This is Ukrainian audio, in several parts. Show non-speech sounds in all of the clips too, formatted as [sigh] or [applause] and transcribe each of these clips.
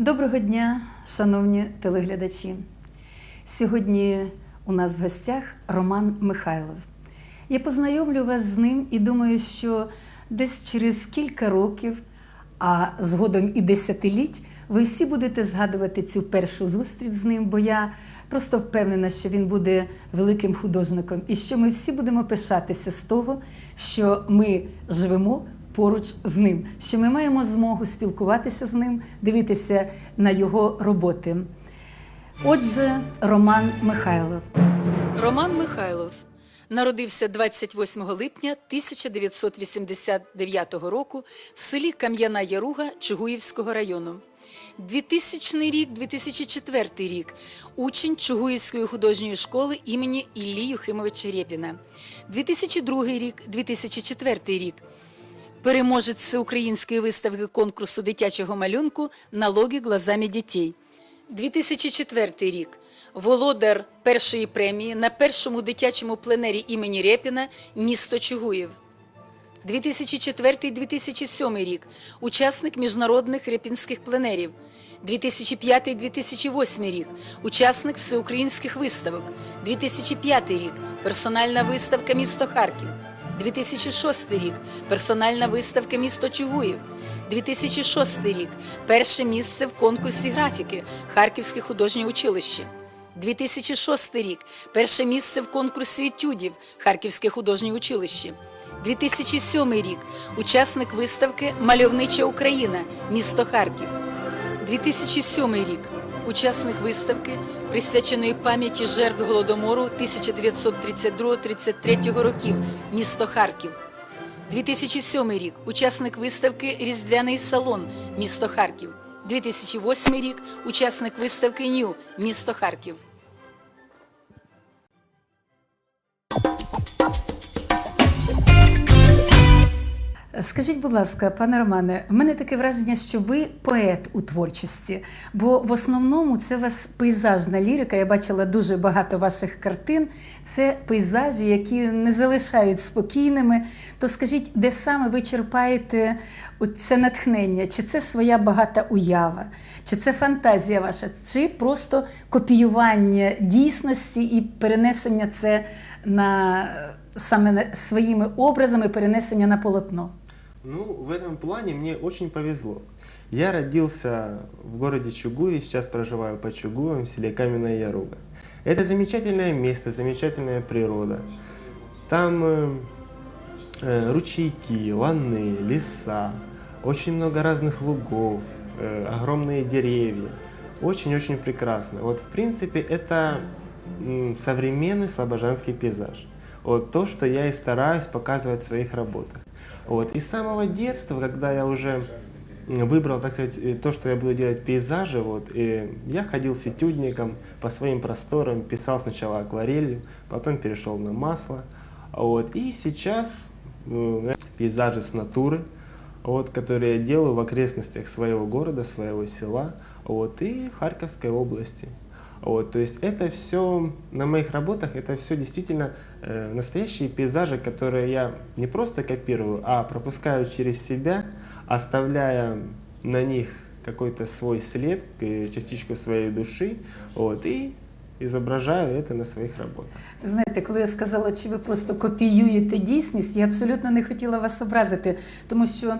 Доброго дня, шановні телеглядачі. Сьогодні у нас в гостях Роман Михайлов. Я познайомлю вас з ним і думаю, що десь через кілька років, а згодом і десятиліть, ви всі будете згадувати цю першу зустріч з ним, бо я просто впевнена, що він буде великим художником і що ми всі будемо пишатися з того, що ми живемо поруч з ним, що ми маємо змогу спілкуватися з ним, дивитися на його роботи. Отже, Роман Михайлов. Роман Михайлов народився 28 липня 1989 року в селі Кам'яна Яруга Чугуївського району. 2000 рік, 2004 рік учень Чугуївської художньої школи імені Іллі Юхимовича Рєпіна. 2002 рік, 2004 рік переможець всеукраїнської виставки конкурсу дитячого малюнку «Налоги глазами дітей». 2004 рік володар першої премії на першому дитячому пленері імені Рєпіна місто Чугуїв. 2004-2007 рік учасник міжнародних репінських пленерів. 2005-2008 рік учасник всеукраїнських виставок. 2005 рік персональна виставка місто Харків. 2006 рік персональна виставка місто Чугуїв. 2006 рік перше місце в конкурсі графіки Харківське художнє училище. 2006 рік перше місце в конкурсі етюдів Харківське художнє училище. 2007 рік учасник виставки Мальовнича Україна, місто Харків. 2007 рік учасник виставки, присвяченої пам'яті жертв голодомору 1932-33 років, місто Харків. 2007 рік учасник виставки Різдвяний салон, місто Харків. 2008 рік учасник виставки Ню, місто Харків. Скажіть, будь ласка, пане Романе, в мене таке враження, що ви поет у творчості, бо в основному це у вас пейзажна лірика. Я бачила дуже багато ваших картин. Це пейзажі, які не залишають спокійними. То скажіть, де саме ви черпаєте це натхнення? Чи це своя багата уява, чи це фантазія ваша, чи просто копіювання дійсності і перенесення це на саме своїми образами, перенесення на полотно? Ну, в этом плане мне очень повезло. Я родился в городе Чугуеве, сейчас проживаю по Чугуевым в селе Каменная Яруга. Это замечательное место, замечательная природа. Там э, э, ручейки, ланы, леса, очень много разных лугов, э, огромные деревья. Очень-очень прекрасно. Вот, в принципе, это современный слобожанский пейзаж. Вот то, что я и стараюсь показывать в своих работах. Вот. И с самого детства, когда я уже выбрал, так сказать, э, то, что я буду делать пейзажи, вот, и я ходил с этюдником по своим просторам, писал сначала акварелью, потом перешел на масло. Вот. И сейчас э, пейзажи с натуры, вот, которые я делаю в окрестностях своего города, своего села вот, и Харьковской области. Вот, то есть это все на моих работах, это все действительно э, настоящие пейзажи, которые я не просто копирую, а пропускаю через себя, оставляя на них какой-то свой след, э, частичку своей души, вот, и изображаю это на своих работах. Ви Знаєте, коли я сказала, чи ви просто копіюєте дійсність, я абсолютно не хотіла вас образити, тому що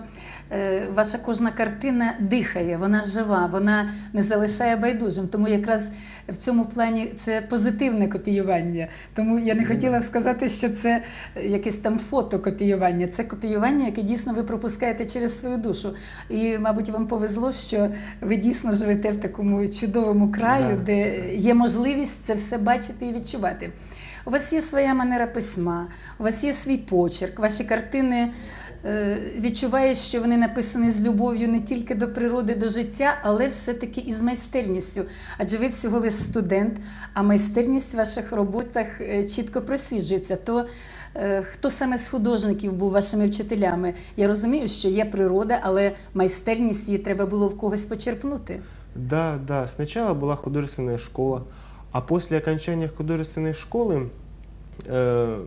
е, ваша кожна картина дихає, вона жива, вона не залишає байдужим. Тому якраз в цьому плані це позитивне копіювання. Тому я не хотіла сказати, що це якесь там фотокопіювання. Це копіювання, яке дійсно ви пропускаєте через свою душу. І, мабуть, вам повезло, що ви дійсно живете в такому чудовому краю, де є можливість це все бачити і відчувати. У вас є своя манера письма, у вас є свій почерк, ваші картини е, відчуваєш, що вони написані з любов'ю не тільки до природи, до життя, але все-таки і з майстерністю. Адже ви всього лиш студент, а майстерність в ваших роботах е, чітко просліджується. То е, хто саме з художників був вашими вчителями? Я розумію, що є природа, але майстерність її треба було в когось почерпнути. Да, да. Сначала была художественная школа, а после окончания художественной школы э,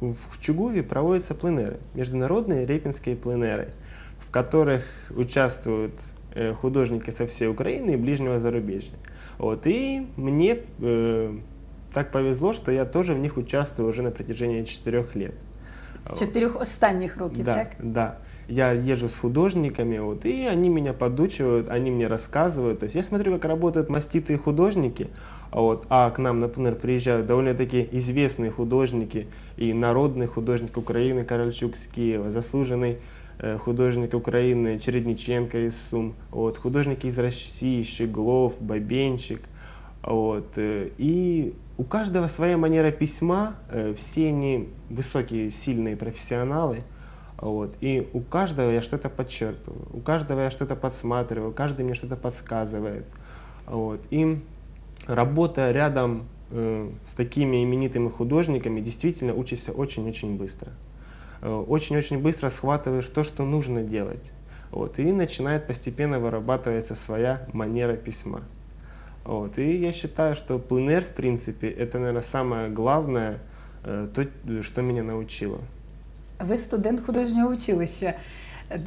в Чугуве проводятся пленеры, международные репинские пленеры, в которых участвуют э, художники со всей Украины и ближнего зарубежья. Вот, и мне э, так повезло, что я тоже в них участвую уже на протяжении четырех лет. З чотирьох останніх років, да, так? да. Я езжу с художниками, вот, и они меня подучивают, они мне рассказывают. То есть я смотрю, как работают маститые художники, вот, а к нам, например, приезжают довольно-таки известные художники и народный художник Украины Корольчук с Киева, заслуженный э, художник Украины Чередниченко из Сум, вот, художники из России, Щеглов, Бабенчик. Вот, э, и у каждого своя манера письма, э, все они высокие, сильные профессионалы. Вот, и у каждого я что-то подчерпываю, у каждого я что-то подсматриваю, каждый мне что-то подсказывает. Вот, и работая рядом э, с такими именитыми художниками, действительно учишься очень-очень быстро. Э, Очень-очень быстро схватываешь то, что нужно делать. Вот, и начинает постепенно вырабатываться своя манера письма. Вот, и я считаю, что пленэр, в принципе, это, наверное, самое главное, э, то, что меня научило. Ви студент художнього училища.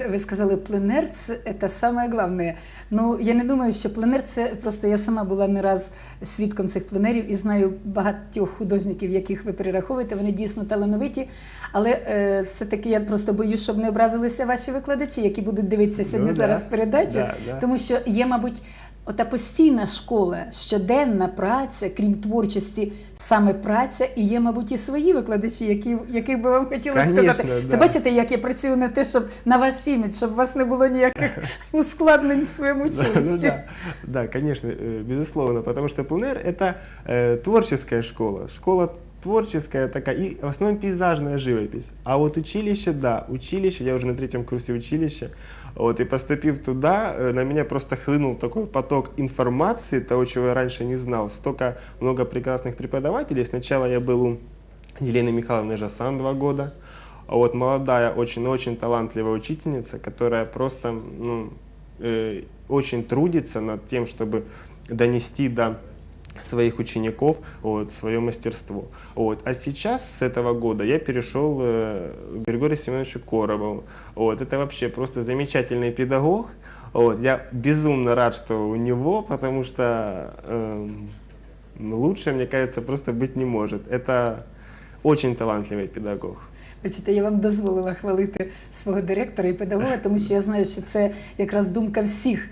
Ви сказали, пленер це, це саме головне. Ну, я не думаю, що пленер це просто я сама була не раз свідком цих пленерів і знаю багатьох художників, яких ви перераховуєте. Вони дійсно талановиті. Але е, все-таки я просто боюсь, щоб не образилися ваші викладачі, які будуть дивитися сьогодні Ну, да. зараз передачу. Да, да. Тому що є, мабуть, ота постійна школа, щоденна праця, крім творчості, саме праця, і є, мабуть, і свої викладачі, які, яких би вам хотілося Конечно, сказати. да. Це бачите, як я працюю на те, щоб на ваш імідж, щоб у вас не було ніяких [laughs] ускладнень в своєму Да, ну училищі. да, да, конечно, э, безусловно, потому что пленэр это э, творческая школа, школа творческая такая и в основном пейзажная живопись. А вот училище, да, училище, я уже на третьем курсе училища, вот, и поступив туда, э, на меня просто хлынул такой поток информации, того, чего я раньше не знал. Столько много прекрасных преподавателей. Сначала я был у Елены Михайловны Жасан два года, а вот молодая, очень-очень талантливая учительница, которая просто ну, э, очень трудится над тем, чтобы донести до своих учеников вот, свое мастерство. Вот. А сейчас, с этого года, я перешел э, к Григорию Семеновичу Коробову. Вот. Это вообще просто замечательный педагог. Вот. Я безумно рад, что у него, потому что эм, лучше, мне кажется, просто быть не может. Это очень талантливый педагог. Бачите, я вам дозволила хвалити свого директора і педагога, тому що я знаю, що це якраз думка всіх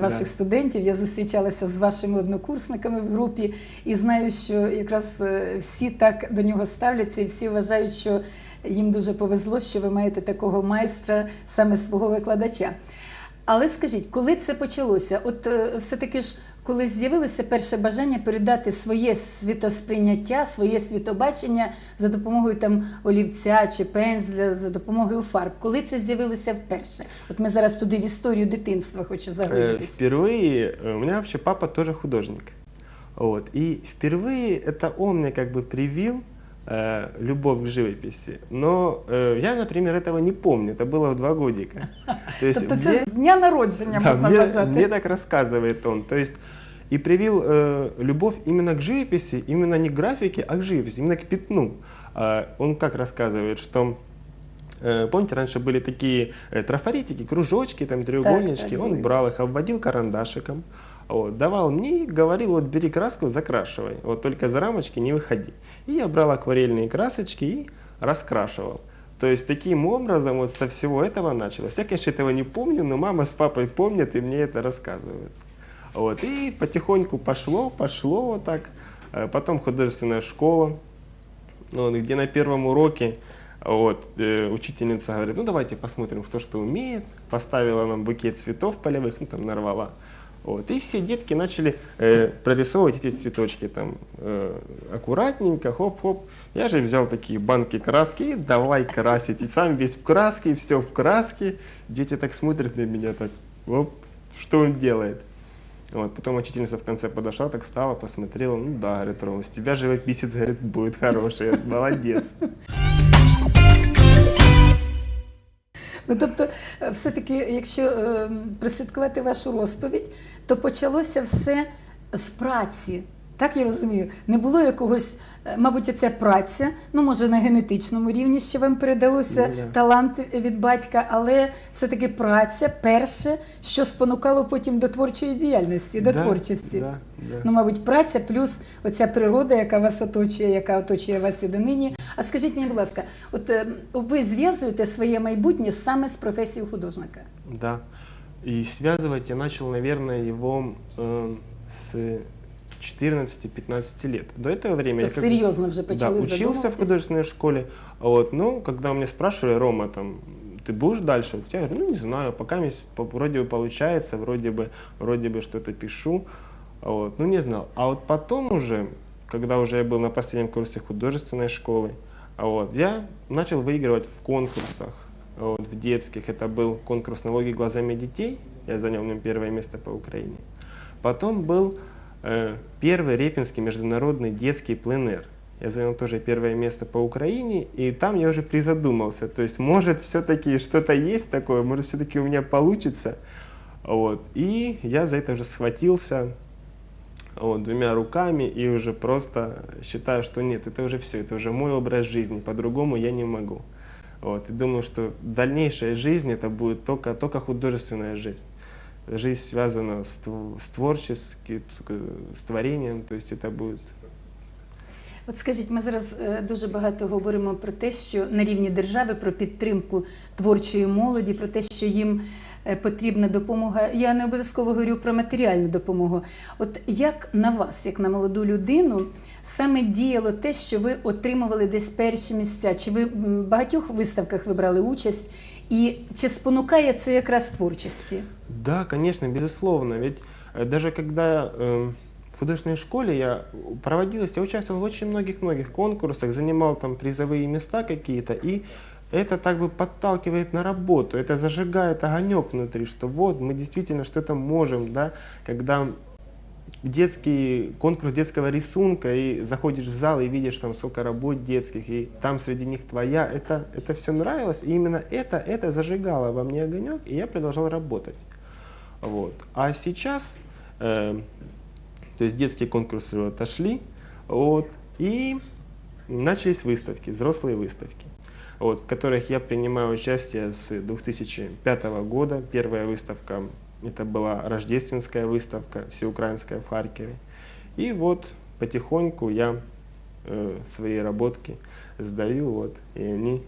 ваших Да. студентів. Я зустрічалася з вашими однокурсниками в групі і знаю, що якраз е, всі так до нього ставляться, і всі вважають, що їм дуже повезло, що ви маєте такого майстра, саме свого викладача. Але скажіть, коли це почалося? От е, все-таки ж коли з'явилося перше бажання передати своє світосприйняття, своє світобачення за допомогою там олівця чи пензля, за допомогою фарб. Коли це з'явилося вперше? От ми зараз туди в історію дитинства хочу Э, заглибитись. Впервые, э, у меня вообще папа тоже художник. Вот. И впервые это он мне как бы привил э, любовь к живописи. Но э, я, например, этого не помню. Это было в два годика. То есть Тобто це з дня народження да, можна мне, вважати. мне так рассказывает он. То есть и привил э, любовь именно к живописи, именно не к графике, а к живописи, именно к пятну. А, он как рассказывает, что э, Помните, раньше были такие э, трафаретики, кружочки, там треугольнички. так, Он были. брал их, обводил карандашиком, вот, давал мне и говорил, вот бери краску, закрашивай, вот только за рамочки не выходи. И я брал акварельные красочки и раскрашивал. То есть таким образом вот со всего этого началось. Я, конечно, этого не помню, но мама с папой помнят и мне это рассказывают. Вот, и потихоньку пошло, пошло вот так. Э, Потом художественная школа, вот, где на первом уроке вот, э, учительница говорит, ну давайте посмотрим, кто что умеет. Поставила нам букет цветов полевых, ну там нарвала. Вот, и все детки начали э, прорисовывать эти цветочки там э, аккуратненько, хоп-хоп. Я же взял такие банки краски давай красить. И сам весь в краске, все в краске. Дети так смотрят на меня, так, оп, что он делает. Вот, потом учительница в конце подошла, так стала, посмотрела, ну да, говорит, Рома, с тебя живописец, говорит, будет хороший, молодец. [laughs] Ну, тобто, е, все-таки, якщо е, прослідкувати вашу розповідь, то почалося все з праці. Так я розумію. Не було якогось, мабуть, ця праця, ну може на генетичному рівні ще вам передалося Ну, да. талант від батька, але все-таки праця перше, що спонукало потім до творчої діяльності, до Да, творчості. Да, да. Ну, мабуть, праця плюс оця природа, яка вас оточує, яка оточує вас і донині. А скажіть мені, будь ласка, от е, ви зв'язуєте своє майбутнє саме з професією художника? Да. И связывать я начал, наверное, его э, с 14-15 лет. До этого времени Тобто я как бы- серйозно вже да, почали учился в художественной школе. Вот, ну, когда у меня спрашивали, Рома, там, ты будешь дальше? Я говорю, ну, не знаю, пока мне вроде бы получается, вроде бы, вроде бы что-то пишу. Вот, ну, не знал. А вот потом уже, когда уже я был на последнем курсе художественной школы, вот, я начал выигрывать в конкурсах, вот, в детских. Это был конкурс налоги глазами детей. Я занял в нем первое место по Украине. Потом был первый Репинский международный детский пленэр. Я занял тоже первое место по Украине, и там я уже призадумался. То есть, может, все-таки что-то есть такое, может, все-таки у меня получится. Вот. И я за это уже схватился вот, двумя руками и уже просто считаю, что нет, это уже все, это уже мой образ жизни, по-другому я не могу. Вот. И думаю, что дальнейшая жизнь это будет только, только художественная жизнь. Жизнь связана с, с творческим, с творением, то есть это будет От скажіть, ми зараз е, дуже багато говоримо про те, що на рівні держави про підтримку творчої молоді, про те, що їм е, потрібна допомога. Я не обов'язково говорю про матеріальну допомогу. От як на вас, як на молоду людину, саме діяло те, що ви отримували десь перші місця? Чи ви в багатьох виставках ви брали участь? І чи спонукає це якраз творчості? Да, конечно, безусловно. Ведь э, даже когда э, в художественной школе я проводилась, я участвовал в очень многих-многих конкурсах, занимал там призовые места какие-то, и это так бы подталкивает на работу, это зажигает огонек внутри, что вот мы действительно что-то можем, да, когда детский конкурс детского рисунка, и заходишь в зал и видишь там сколько работ детских, и там среди них твоя, это, это все нравилось, и именно это, это зажигало во мне огонек, и я продолжал работать. Вот. А сейчас, э, то есть детские конкурсы отошли, вот, и начались выставки, взрослые выставки, вот, в которых я принимаю участие с 2005 года. Первая выставка это была рождественская выставка всеукраинская в Харькове. И вот потихоньку я э, свои работки сдаю, вот, и они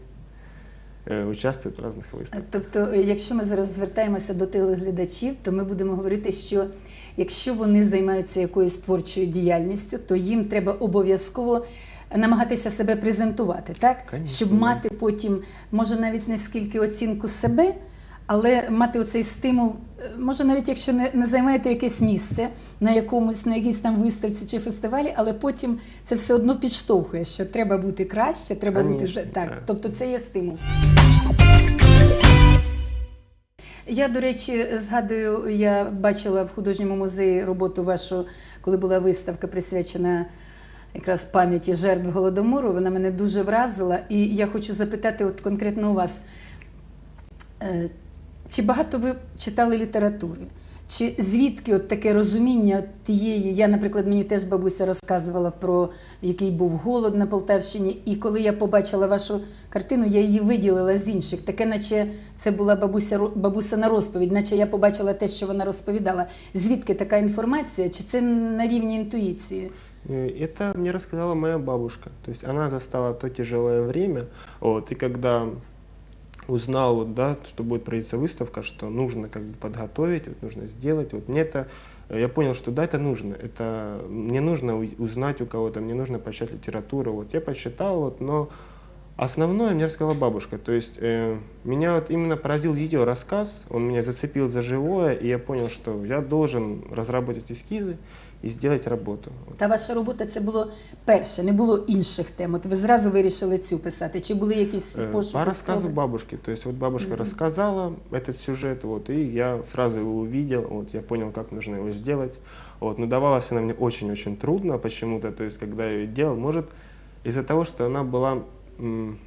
э, участвуют в разных выставках. Тобто, е, якщо ми зараз звертаємося до телеглядачів, то ми будемо говорити, що якщо вони займаються якоюсь творчою діяльністю, то їм треба обов'язково намагатися себе презентувати, так? Конечно, щоб да. мати потім, може навіть не скільки оцінку себе, але мати оцей стимул, е, може навіть якщо не, не займаєте якесь місце на якомусь, на якійсь там виставці чи фестивалі, але потім це все одно підштовхує, що треба бути краще, треба бути Конечно, за- так. так. Тобто це є стимул. Я, до речі, згадую, я бачила в художньому музеї роботу вашу, коли була виставка присвячена якраз пам'яті жертв голодомору. Вона мене дуже вразила. І я хочу запитати, от конкретно у вас, е, чи багато ви читали літератури? Чи звідки от таке розуміння от тієї? Я, наприклад, мені теж бабуся розказувала про який був голод на Полтавщині, і коли я побачила вашу картину, я її виділила з інших. Таке, наче це була бабуся ро- бабусина розповідь, наче я побачила те, що вона розповідала. Звідки така інформація? Чи це на рівні інтуїції? Это мне рассказала моя бабушка. То есть застала то тяжелое время, вот, и когда узнал, вот, да, что будет проводиться выставка, что нужно как бы подготовить, вот, нужно сделать, вот мне это, э, я понял, что да, это нужно, это мне нужно у- узнать у кого-то, мне нужно почитать литературу, вот я почитал, вот, но Основное мне рассказала бабушка, то есть э, меня вот именно поразил ее рассказ, он меня зацепил за живое, и я понял, что я должен разработать эскизы и сделать работу. Вот. Та ваша робота це було перше, не було інших тем. От ви зразу вирішили цю писати? Чи були якісь Э, пошуки? По рассказу спроби? бабушки. То есть вот бабушка рассказала этот сюжет, вот, и я сразу его увидел, вот, я понял, как нужно его сделать. Вот, но давалась она мне очень-очень трудно почему-то, то есть когда я ее делал, может, из-за того, что она была м,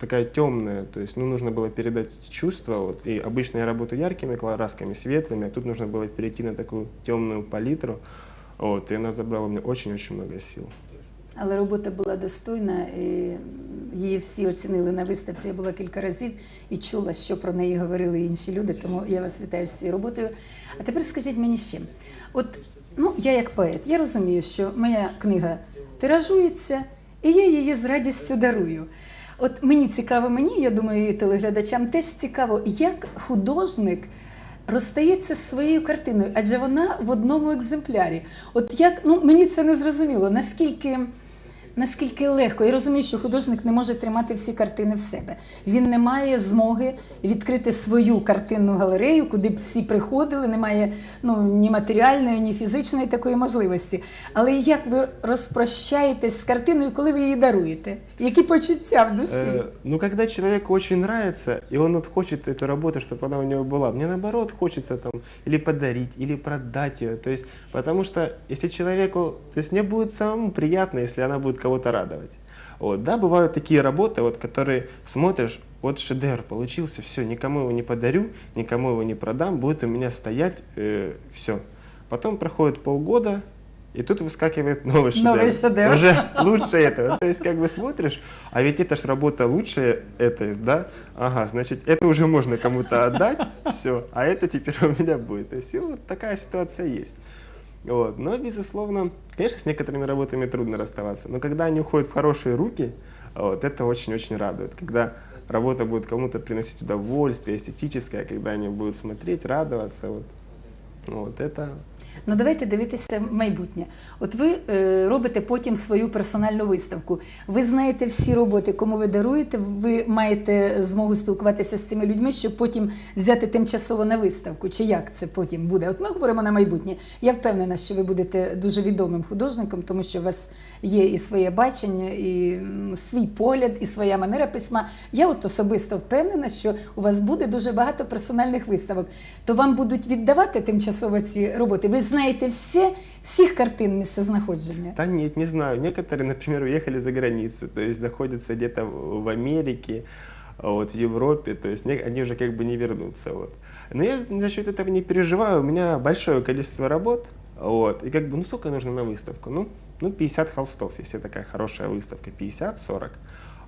такая темная, то есть ну, нужно было передать чувства, вот, и обычно я работаю яркими красками, светлыми, а тут нужно было перейти на такую темную палитру, Вот, и она забрала у очень-очень много сил. Але робота була достойна, і її всі оцінили на виставці. Я була кілька разів і чула, що про неї говорили інші люди. Тому я вас вітаю з цією роботою. А тепер скажіть мені ще: от ну я як поет, я розумію, що моя книга тиражується, і я її з радістю дарую. От мені цікаво, мені, я думаю, і телеглядачам теж цікаво, як художник розстається з своєю картиною, адже вона в одному екземплярі. От як ну мені це не зрозуміло, наскільки Наскільки легко, я розумію, що художник не може тримати всі картини в себе. Він не має змоги відкрити свою картинну галерею, куди б всі приходили, немає ну, ні матеріальної, ні фізичної такої можливості. Але як ви розпрощаєтесь з картиною, коли ви її даруєте? Які почуття в душі? Э, ну, когда человеку очень нравится, и он вот хочет эту работу, чтобы она у него была, мне наоборот хочется там или подарить, или продать ее. То есть, потому что если человеку, то есть мне будет самому приятно, если она будет кого-то радовать. Вот, да, бывают такие работы, вот, которые смотришь, вот шедевр получился, все, никому его не подарю, никому его не продам, будет у меня стоять, все. Потом проходит полгода, и тут выскакивает [laughs] новый шедевр. Новый шедевр. Уже лучше этого. То есть, как бы смотришь, а ведь это ж работа лучше этой, да? Ага, значит, это уже можно кому-то отдать, [laughs] все, а это теперь у меня будет. То есть, вот такая ситуация есть. Вот. Но, безусловно, конечно, с некоторыми работами трудно расставаться, но когда они уходят в хорошие руки, вот, это очень-очень радует. Когда работа будет кому-то приносить удовольствие, эстетическое, когда они будут смотреть, радоваться, вот, вот это Ну давайте дивитися в майбутнє. От ви е, робите потім свою персональну виставку. Ви знаєте всі роботи, кому ви даруєте. Ви маєте змогу спілкуватися з цими людьми, щоб потім взяти тимчасово на виставку. Чи як це потім буде? От ми говоримо на майбутнє. Я впевнена, що ви будете дуже відомим художником, тому що у вас є і своє бачення, і свій погляд, і своя манера письма. Я от особисто впевнена, що у вас буде дуже багато персональних виставок. То вам будуть віддавати тимчасово ці роботи. Ви знаєте всі, всіх картин місцезнаходження. Да нет, не знаю. Некоторые, например, уехали за границу, то есть находятся где-то в в Америке, вот, в Европе, то есть не- они уже как бы не вернутся. Вот. Но я насчет этого не переживаю, у меня большое количество работ, вот, и как бы, ну сколько нужно на выставку? Ну, ну 50 холстов, если такая хорошая выставка, 50-40.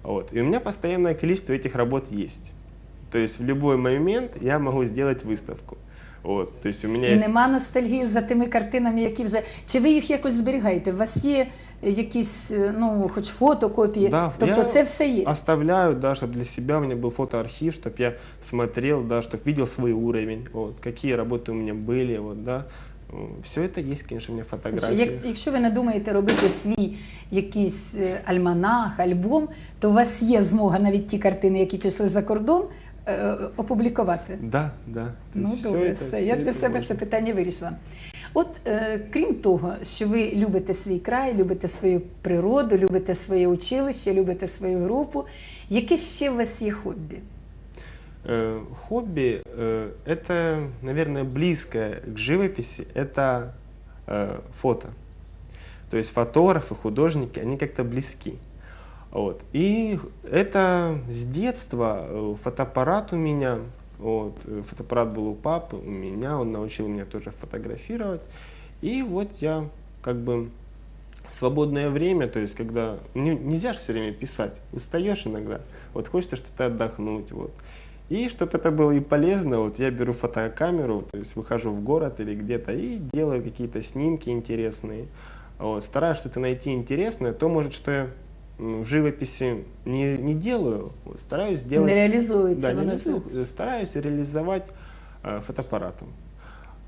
Вот. И у меня постоянное количество этих работ есть. То есть в любой момент я могу сделать выставку. Вот. То есть у меня І есть... нема ностальгії за тими картинами, які вже. Чи ви їх якось зберігаєте? У вас є якісь, е, ну, хоч фотокопії? Да, тобто я це все є. Оставляю, да, чтобы для себя у меня был фотоархив, чтобы я смотрел, да, чтобы видел свой уровень, вот, какие работы у меня были, вот, да. Все это есть, конечно, у меня Тобто, фотографии. як, якщо ви не думаєте робити свій якийсь е, альманах, альбом, то у вас є змога навіть ті картини, які пішли за кордон, е, опублікувати. Да, да. То Ну есть всё добре, это- все. всё Я для это себе можно. це питання вирішила. От е, крім того, що ви любите свій край, любите свою природу, любите своє училище, любите свою групу. Яке ще у вас є хобі? Э, Хобби э, это, наверное, близкое к живописи, это э, фото. То есть фотографы, художники, они как-то близки. Вот. И это с детства э, фотоаппарат у меня, вот, э, фотоаппарат был у папы, у меня, он научил меня тоже фотографировать. И вот я как бы свободное время, то есть когда не- нельзя же все время писать, устаешь иногда, вот хочется что-то отдохнуть, вот. И чтобы это было и полезно, вот я беру фотокамеру, то есть выхожу в город или где-то и делаю какие-то снимки интересные. Вот, стараюсь что-то найти интересное, то, может, что я в живописи не, не делаю, стараюсь сделать... Не реалізується Да, реализую, стараюсь реализовать э, фотоаппаратом.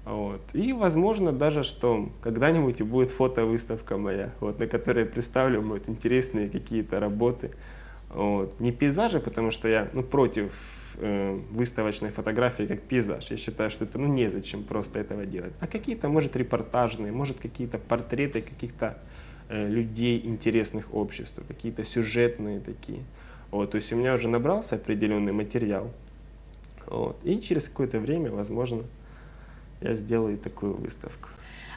Вот. И возможно даже, что когда-нибудь и будет фотовыставка моя, вот, на которой я представлю вот, интересные какие-то работы. Вот. Не пейзажи, потому что я ну, против э, выставочной фотографии как пейзаж. Я считаю, что это ну, незачем просто этого делать. А какие-то, может, репортажные, может, какие-то портреты каких-то людей интересных обществу, какие-то сюжетные такие. Вот, то есть у меня уже набрался определенный материал. Вот, и через какое-то время, возможно, я сделаю такую выставку.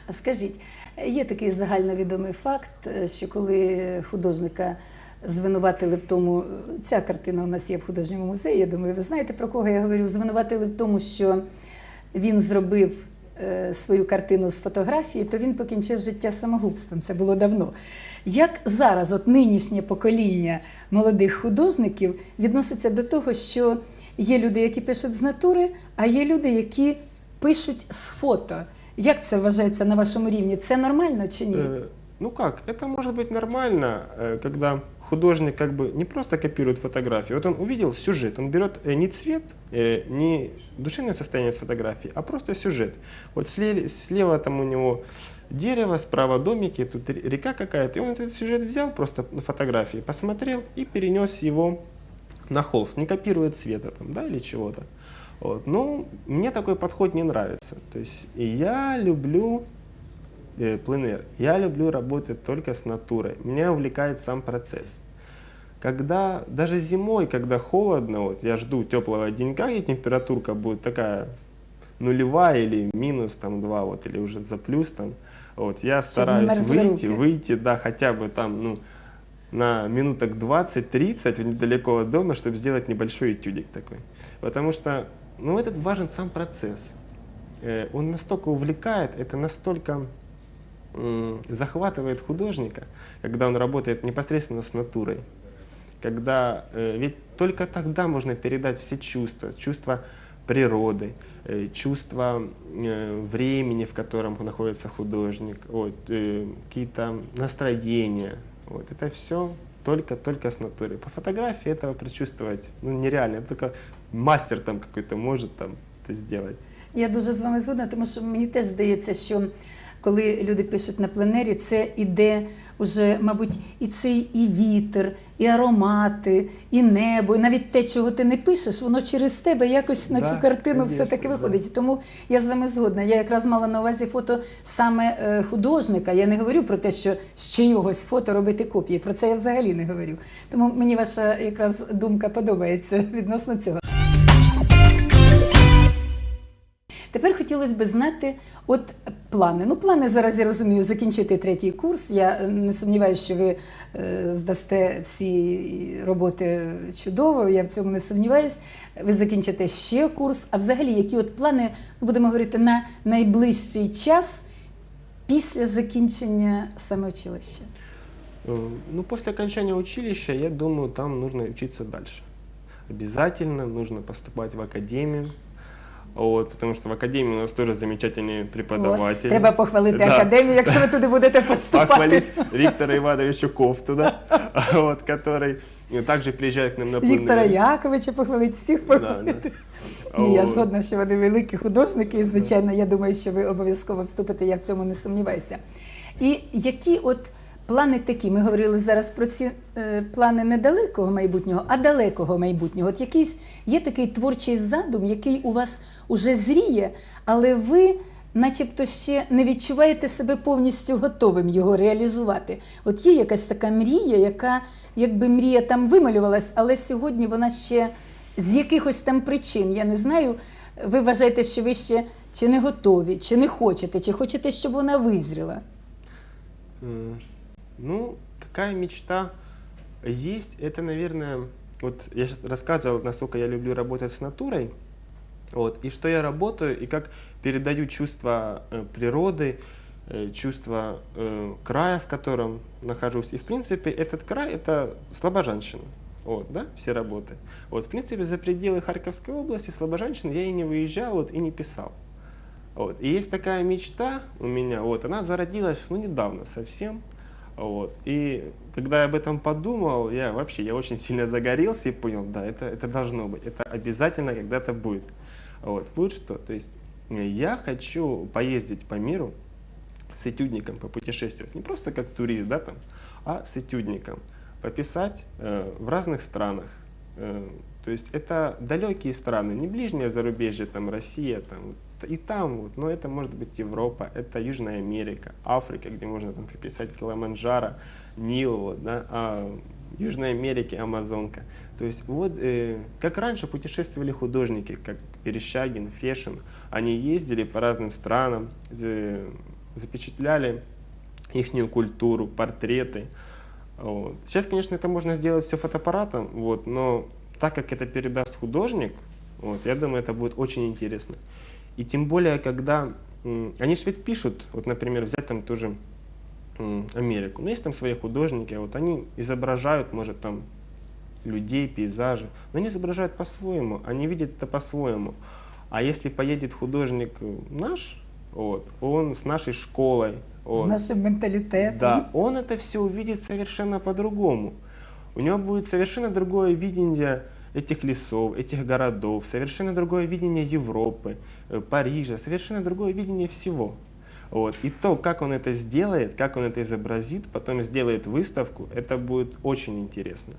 А скажіть, є такий загальновідомий факт, е, що коли художника звинуватили в тому, ця картина у нас є в художньому музеї, я думаю, ви знаєте про кого я говорю, звинуватили в тому, що він зробив е, свою картину з фотографії, то він покінчив життя самогубством. Це було давно. Як зараз, от нинішнє покоління молодих художників відноситься до того, що є люди, які пишуть з натури, а є люди, які пишуть з фото. Як це вважається на вашому рівні? Це нормально чи ні? Э, Ну как, это может быть нормально, э, когда художник как бы не просто копирует фотографию. Вот он увидел сюжет, он берет э, не цвет, э, не душевное состояние с фотографии, а просто сюжет. Вот сле- слева там у него дерево, справа домики, тут ре- река какая-то. И он этот сюжет взял просто на фотографии, посмотрел и перенес его на холст, не копирует цвета там, да, или чего-то. Вот. Ну, мне такой подход не нравится. То есть я люблю э, пленэр. Я люблю работать только с натурой. Меня увлекает сам процесс. Когда даже зимой, когда холодно, вот я жду теплого денька, и температурка будет такая нулевая или минус там 2, вот, или уже за плюс там, вот, я не стараюсь выйти, выйти, да, хотя бы там, ну, на минуток 20-30 недалеко от дома, чтобы сделать небольшой этюдик такой. Потому что, ну, этот важен сам процесс. Э, Он настолько увлекает, это настолько захватывает художника, когда он работает непосредственно с натурой. Когда, э, ведь только тогда можно передать все чувства, чувства природы, э, чувства э, времени, в котором находится художник, вот, э, какие-то настроения. Вот, это все только-только с натурой. По фотографии этого прочувствовать ну, нереально. Это только мастер там какой-то может там это сделать. Я дуже з вами згодна, тому що мені теж здається, що коли люди пишуть на пленері, це іде уже, мабуть, і цей і вітер, і аромати, і небо, і навіть те, чого ти не пишеш, воно через тебе якось на Да, цю картину все-таки виходить. І Тому я з вами згодна. Я якраз мала на увазі фото саме е, художника. Я не говорю про те, що з чийогось фото робити копії. Про це я взагалі не говорю. Тому мені ваша якраз думка подобається [laughs] відносно цього. Тепер хотілося б знати, от плани. Ну, плани зараз я розумію закінчити третій курс. Я е, не сумніваюся, що ви е, здасте всі роботи чудово. Я в цьому не сумніваюсь. Ви закінчите ще курс. А взагалі, які от плани ну, будемо говорити на найближчий час після закінчення саме училища? Э, Ну, после окончания училища, я думаю, там нужно учиться дальше. Обязательно нужно поступать в академию. Вот, потому что в академии у нас тоже замечательные От, преподаватели. треба похвалити Да. академію, якщо ви туди будете поступати. [laughs] Похвалить Виктора Ивановича Кофту, да, вот, который э, также приезжает к нам на Віктора пленэр. Яковича похвалити, всіх Да, похвалити. да. Ні, я От. згодна, що вони великі художники, і звичайно, я думаю, що ви обов'язково вступите, я в цьому не сумніваюся. І які от плани такі? Ми говорили зараз про ці е, плани недалекого майбутнього, а далекого майбутнього. От якийсь є такий творчий задум, який у вас уже зріє, але ви. Начебто ще не відчуваєте себе повністю готовим його реалізувати. От є якась така мрія, яка, якби мрія там вималювалась, але сьогодні вона ще з якихось там причин, я не знаю, ви вважаєте, що ви ще чи не готові, чи не хочете, чи хочете, щоб вона визріла. Э, Ну, такая мечта есть. Это, наверное, вот я сейчас рассказывал, насколько я люблю работать с натурой. Вот, и что я работаю, и как передаю чувство э, природы, э, чувство э, края, в котором нахожусь. И, в принципе, этот край – это Слобожанщина. Вот, да, все работы. Вот, в принципе, за пределы Харьковской области Слобожанщины я и не выезжал, вот, и не писал. Вот. И есть такая мечта у меня, вот, она зародилась, ну, недавно совсем, вот. И когда я об этом подумал, я вообще, я очень сильно загорелся и понял, да, это, это должно быть, это обязательно когда-то будет. Вот. Будет что? То есть э, я хочу поездить по миру с этюдником, попутешествовать, не просто как турист, да, там, а с этюдником, пописать э, в разных странах. Э, то есть это далекие страны, не ближнее зарубежье, там Россия, там вот, и там вот, но это может быть Европа, это Южная Америка, Африка, где можно там приписать Килиманджаро, Нил, вот, да, а Южной Америке Амазонка. То есть вот э, как раньше путешествовали художники, как Верещагин, Фешин, они ездили по разным странам, за- запечатляли ихнюю культуру, портреты. Вот. Сейчас, конечно, это можно сделать все фотоаппаратом, вот, но так как это передаст художник, вот, я думаю, это будет очень интересно. И тем более, когда они же ведь пишут, вот, например, взять там ту же м, Америку. Ну, есть там свои художники, вот они изображают, может, там людей, пейзажи, но они изображают по-своему, они видят это по-своему. А если поедет художник э, наш, вот, он с нашей школой, З вот, нашим менталітетом. да, он это все увидит совершенно по-другому. У него будет совершенно другое видение этих лесов, этих городов, совершенно другое видение Европы, э, Парижа, совершенно другое видение всего. Вот. И то, как он это сделает, как он это изобразит, потом сделает выставку, это будет очень интересно.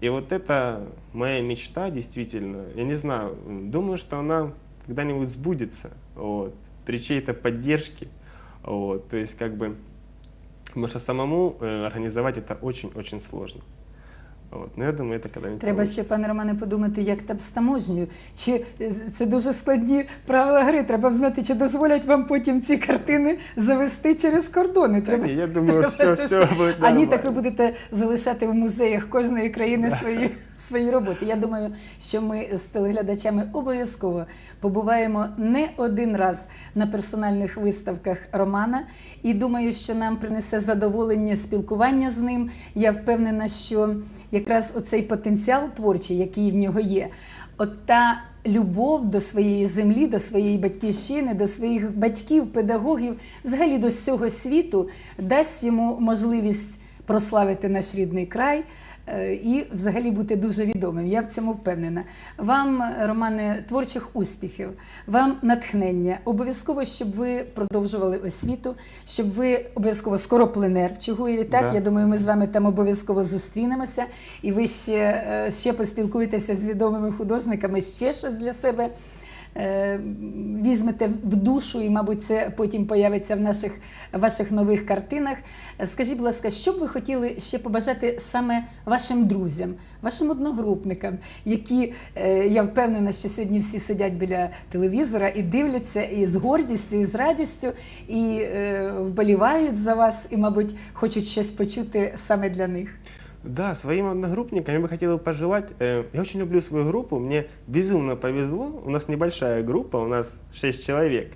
И вот это моя мечта, действительно. Я не знаю, думаю, что она когда-нибудь сбудется вот, при чьей-то поддержке. Вот, то есть, как бы, потому что самому э, организовать это очень-очень сложно. Вот, Ну, я думаю, это коли-нибудь Треба ще, пане Романе, подумати, як там з таможнею. Чи е, це дуже складні правила гри. Треба знати, чи дозволять вам потім ці картини завести через кордони. Треба Ні, я думаю, треба все, все все. буде. А ні, так ви будете залишати в музеях кожної країни свої, свої роботи. Я думаю, що ми з телеглядачами обов'язково побуваємо не один раз на персональних виставках Романа. І думаю, що нам принесе задоволення спілкування з ним. Я впевнена, що якраз оцей потенціал творчий, який в нього є, от та любов до своєї землі, до своєї батьківщини, до своїх батьків, педагогів, взагалі до всього світу, дасть йому можливість прославити наш рідний край. Е, І взагалі бути дуже відомим. Я в цьому впевнена. Вам, Романе, творчих успіхів, вам натхнення. Обов'язково, щоб ви продовжували освіту, щоб ви обов'язково скоро пленер в Чугуєві. Так, Да. я думаю, ми з вами там обов'язково зустрінемося, і ви ще, е, ще поспілкуєтеся з відомими художниками, ще щось для себе візьмете в душу, і, мабуть, це потім появиться в наших ваших нових картинах. Е, Скажіть, будь ласка, що б ви хотіли ще побажати саме вашим друзям, вашим одногрупникам, які е, я впевнена, що сьогодні всі сидять біля телевізора і дивляться і з гордістю, і з радістю, і е, вболівають за вас, і, мабуть, хочуть щось почути саме для них. Да, своим одногруппникам я бы хотел пожелать. э, я очень люблю свою группу, мне безумно повезло. У нас небольшая группа, у нас 6 человек.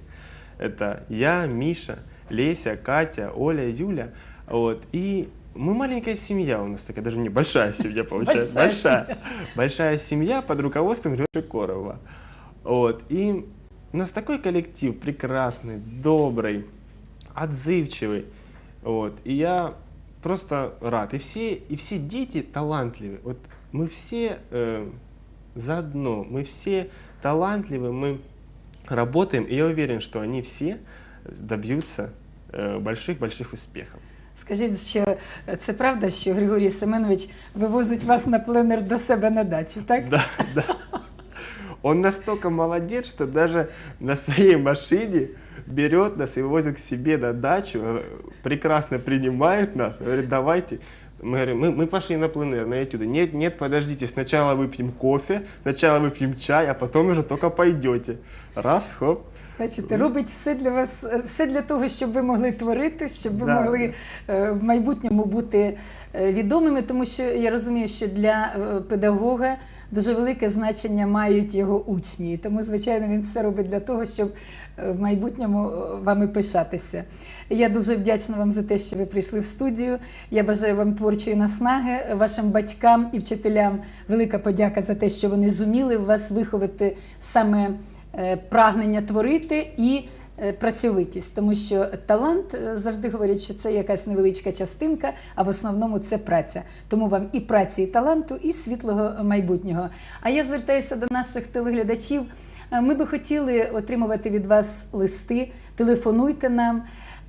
Это я, Миша, Леся, Катя, Оля, Юля. Вот. И мы маленькая семья у нас такая, даже небольшая семья получается. Большая Большая. Большая семья под руководством Леши Корова. Вот. И у нас такой коллектив прекрасный, добрый, отзывчивый. Вот. И я просто рад. И все, и все дети талантливые. Вот мы все э, заодно, мы все талантливы, мы работаем, и я уверен, что они все добьются э, больших-больших успехов. Скажіть, що це правда, що Григорій Семенович вивозить вас на пленер до себе на дачу, так? Да, да. Он настолько молодец, что даже на своей машине берет нас и возит к себе на дачу, э, прекрасно принимает нас, говорит, давайте. Мы говорим, мы, мы пошли на пленэр, на этюды. Нет, нет, подождите, сначала выпьем кофе, сначала выпьем чай, а потом уже только пойдете. Раз, хоп. Бачите, робить все для вас, все для того, щоб ви могли творити, щоб ви Да, могли е, в майбутньому бути е, відомими, тому що я розумію, що для е, педагога дуже велике значення мають його учні. І Тому, звичайно, він все робить для того, щоб е, в майбутньому е, вами пишатися. Я дуже вдячна вам за те, що ви прийшли в студію. Я бажаю вам творчої наснаги, вашим батькам і вчителям. Велика подяка за те, що вони зуміли вас виховати саме е, прагнення творити і е, працьовитість, тому що талант е, завжди говорять, що це якась невеличка частинка, а в основному це праця. Тому вам і праці, і таланту, і світлого майбутнього. А я звертаюся до наших телеглядачів. Е, Ми би хотіли отримувати від вас листи. Телефонуйте нам.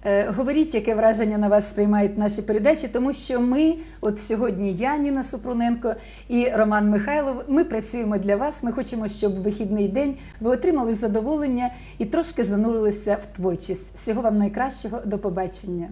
Е, Говоріть, яке враження на вас сприймають наші передачі, тому що ми, от сьогодні я, Ніна Супруненко і Роман Михайлов, ми працюємо для вас. Ми хочемо, щоб вихідний день ви отримали задоволення і трошки занурилися в творчість. Всього вам найкращого, до побачення.